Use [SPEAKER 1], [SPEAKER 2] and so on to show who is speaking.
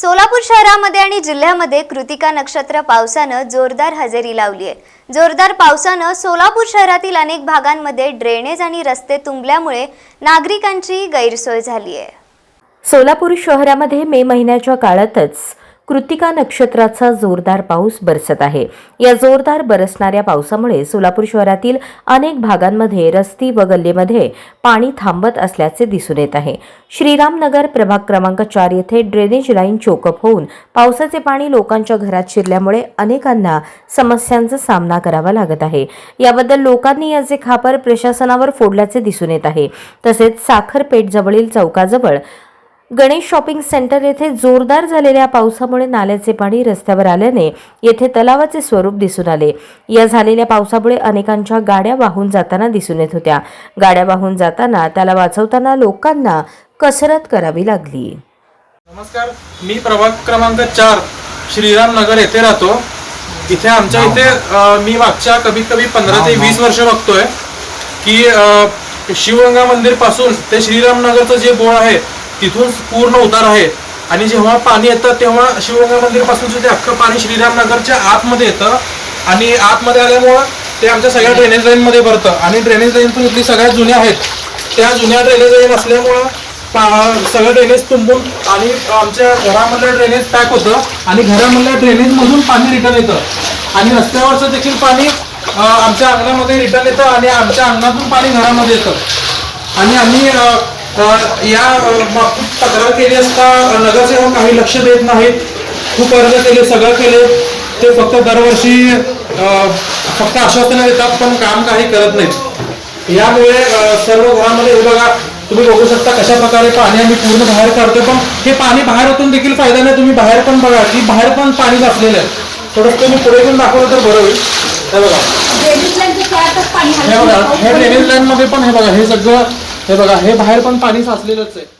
[SPEAKER 1] सोलापूर शहरामध्ये आणि जिल्ह्यामध्ये कृतिका नक्षत्र पावसानं जोरदार हजेरी लावली आहे. जोरदार पावसानं सोलापूर शहरातील अनेक भागांमध्ये ड्रेनेज आणि रस्ते तुंबल्यामुळे नागरिकांची गैरसोय झाली आहे.
[SPEAKER 2] सोलापूर शहरामध्ये मे महिन्याच्या काळातच कृतिका नक्षत्राचा जोरदार पाऊस बरसत आहे. या जोरदार बरसणाऱ्या पावसामुळे सोलापूर शहरातील अनेक भागांमध्ये रस्ती व गल्लीमध्ये पाणी थांबत असल्याचे दिसून येत आहे. श्रीरामनगर प्रभाग क्रमांक चार येथे ड्रेनेज लाईन चोकअप होऊन पावसाचे पाणी लोकांच्या घरात शिरल्यामुळे अनेकांना समस्यांचा सामना करावा लागत आहे. याबद्दल लोकांनी याचे खापर प्रशासनावर फोडल्याचे दिसून येत आहे. तसेच साखरपेठ जवळील चौकाजवळ गणेश शॉपिंग सेंटर येथे जोरदार झालेल्या पावसामुळे नाल्याचे पाणी रस्त्यावर आल्याने येथे तलावाचे स्वरूप दिसून आले. या झालेल्या पावसामुळे अनेकांच्या गाड्या वाहून जाताना दिसून येत होत्या. गाड्या वाहून जाताना त्याला वाचवताना लोकांना कसरत करावी लागली.
[SPEAKER 3] नमस्कार मी प्रभाग क्रमांक चार श्रीराम नगर येथे राहतो. इथे आमच्या इथे मी मागच्या कमीत कमी पंधरा ते वीस वर्ष बघतोय की शिवगंगा मंदिरपासून ते श्रीराम नगरचं जे बोळ आहे तिथून पूर्ण उतार आहे. आणि जेव्हा पाणी येतं तेव्हा शिवगंगा मंदिरपासून सुद्धा ते अख्खं पाणी श्रीरामनगरच्या आतमध्ये येतं. आणि आतमध्ये आल्यामुळं ते आमच्या सगळ्या ड्रेनेज लाईनमध्ये भरतं. आणि ड्रेनेज लाईनतून इथली सगळ्या जुन्या आहेत. त्या जुन्या ड्रेनेज लाईन असल्यामुळं पा- सगळं ड्रेनेज तुंबून आणि आमच्या घरामधलं ड्रेनेज पॅक होतं. आणि घरामधल्या ड्रेनेजमधून पाणी रिटर्न येतं. आणि रस्त्यावरचं देखील पाणी आमच्या अंगणामध्ये रिटर्न येतं आणि आमच्या अंगणातून पाणी घरामध्ये येतं. आणि आम्ही या बाबतीत तक्रार केली असता नगरसेवक काही लक्ष देत नाहीत. खूप अर्ज केले सगळं केले. ते फक्त दरवर्षी फक्त आश्वासनं देतात पण काम काही करत नाहीत. यामुळे सर्व घरामध्ये हे बघा तुम्ही बघू शकता कशा प्रकारे पाणी आम्ही पूर्ण बाहेर काढतोय. पण हे पाणी बाहेर होतून देखील फायदा नाही तुम्ही बाहेर पण बघा की बाहेर पण पाणी साचलेलं आहे. थोडं तुम्ही पुढे पण दाखवलं तर बरं होईल. हे बघा. हे बघा हे ड्रेनेज पण हे बघा हे सगळं हे बघा हे बाहेर पण पाणी साचलेलंच आहे.